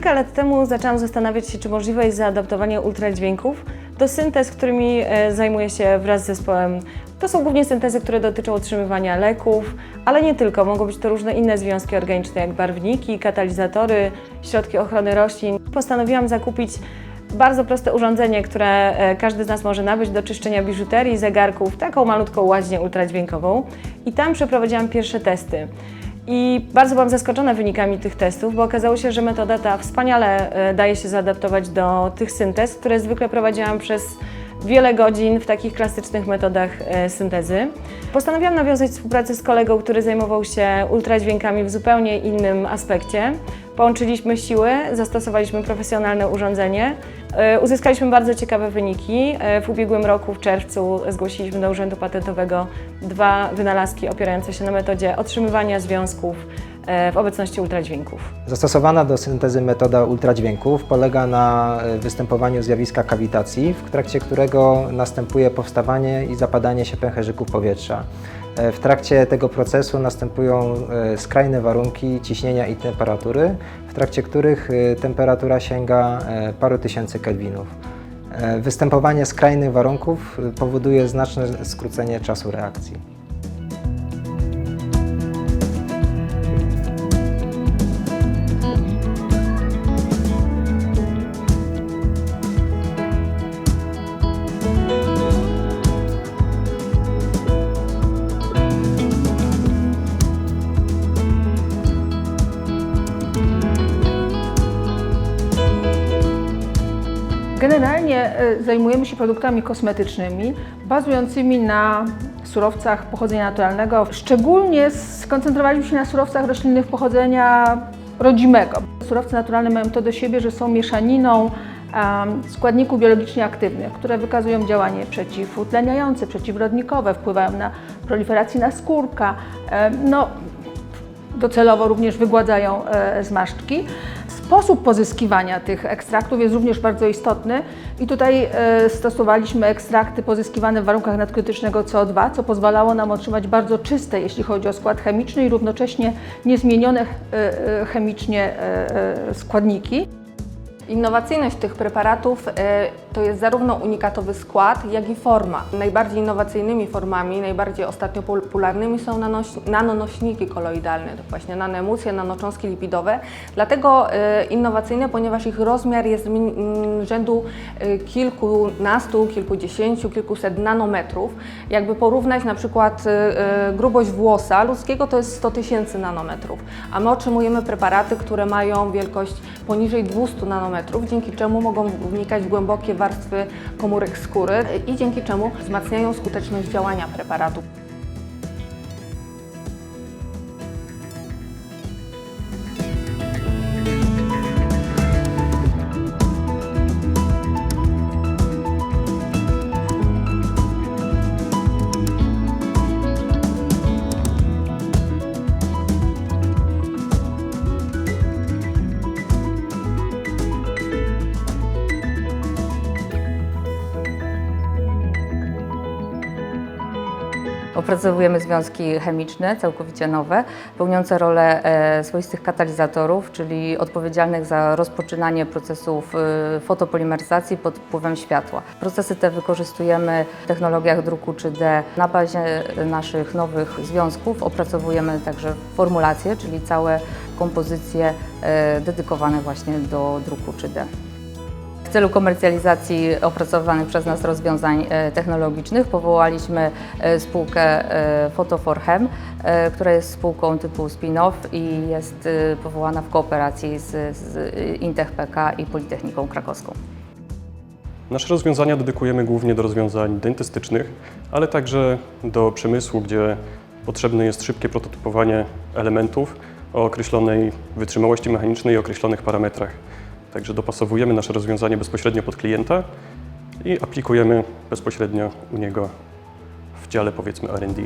kilka lat temu zaczęłam zastanawiać się, czy możliwe jest zaadaptowanie ultradźwięków do syntez, którymi e, zajmuję się wraz z zespołem. To są głównie syntezy, które dotyczą otrzymywania leków, ale nie tylko. Mogą być to różne inne związki organiczne, jak barwniki, katalizatory, środki ochrony roślin. Postanowiłam zakupić bardzo proste urządzenie, które e, każdy z nas może nabyć do czyszczenia biżuterii, zegarków, taką malutką łaźnię ultradźwiękową. I tam przeprowadziłam pierwsze testy. I bardzo byłam zaskoczona wynikami tych testów, bo okazało się, że metoda ta wspaniale e, daje się zaadaptować do tych syntez, które zwykle prowadziłam przez wiele godzin w takich klasycznych metodach e, syntezy. Postanowiłam nawiązać współpracę z kolegą, który zajmował się ultradźwiękami w zupełnie innym aspekcie. Połączyliśmy siły, zastosowaliśmy profesjonalne urządzenie, uzyskaliśmy bardzo ciekawe wyniki. E, W ubiegłym roku, w czerwcu, zgłosiliśmy do Urzędu Patentowego dwa wynalazki opierające się na metodzie otrzymywania związków e, w obecności ultradźwięków. Zastosowana do syntezy metoda ultradźwięków polega na e, występowaniu zjawiska kawitacji, w trakcie którego następuje powstawanie i zapadanie się pęcherzyków powietrza. E, W trakcie tego procesu następują e, skrajne warunki ciśnienia i temperatury, w trakcie których e, temperatura sięga e, paru tysięcy kelwinów. E, Występowanie skrajnych warunków powoduje znaczne skrócenie czasu reakcji. Generalnie e, zajmujemy się produktami kosmetycznymi bazującymi na surowcach pochodzenia naturalnego. Szczególnie skoncentrowaliśmy się na surowcach roślinnych pochodzenia rodzimego. Surowce naturalne mają to do siebie, że są mieszaniną składników biologicznie aktywnych, które wykazują działanie przeciwutleniające, przeciwrodnikowe, wpływają na proliferację naskórka. No, docelowo również wygładzają e, zmarszczki. Sposób pozyskiwania tych ekstraktów jest również bardzo istotny i tutaj e, stosowaliśmy ekstrakty pozyskiwane w warunkach nadkrytycznego CO2, co pozwalało nam otrzymać bardzo czyste, jeśli chodzi o skład chemiczny i równocześnie niezmienione e, e, chemicznie składniki. Innowacyjność tych preparatów e, to jest zarówno unikatowy skład, jak i forma. Najbardziej innowacyjnymi formami, najbardziej ostatnio popularnymi są nanonośniki koloidalne, to właśnie nanoemulsje, nanocząstki lipidowe. Dlatego e, innowacyjne, ponieważ ich rozmiar jest rzędu e, kilkunastu, kilkudziesięciu, kilkuset nanometrów. Jakby porównać na przykład grubość włosa ludzkiego to jest 100 tysięcy nanometrów, a my otrzymujemy preparaty, które mają wielkość poniżej 200 nanometrów, dzięki czemu mogą wnikać w głębokie warstwy komórek skóry i dzięki czemu wzmacniają skuteczność działania preparatu. Opracowujemy związki chemiczne, całkowicie nowe, pełniące rolę e, swoistych katalizatorów, czyli odpowiedzialnych za rozpoczynanie procesów e, fotopolimeryzacji pod wpływem światła. Procesy te wykorzystujemy w technologiach druku 3D. Na bazie naszych nowych związków opracowujemy także formulacje, czyli całe kompozycje e, dedykowane właśnie do druku 3D. Celu komercjalizacji opracowanych przez nas rozwiązań e, technologicznych powołaliśmy e, spółkę e, Photo4Chem, e, która jest spółką typu spin-off i jest powołana w kooperacji z, z Intech PK i Politechniką Krakowską. Nasze rozwiązania dedykujemy głównie do rozwiązań dentystycznych, ale także do przemysłu, gdzie potrzebne jest szybkie prototypowanie elementów o określonej wytrzymałości mechanicznej i określonych parametrach. Także dopasowujemy nasze rozwiązanie bezpośrednio pod klienta i aplikujemy bezpośrednio u niego w dziale powiedzmy R&D.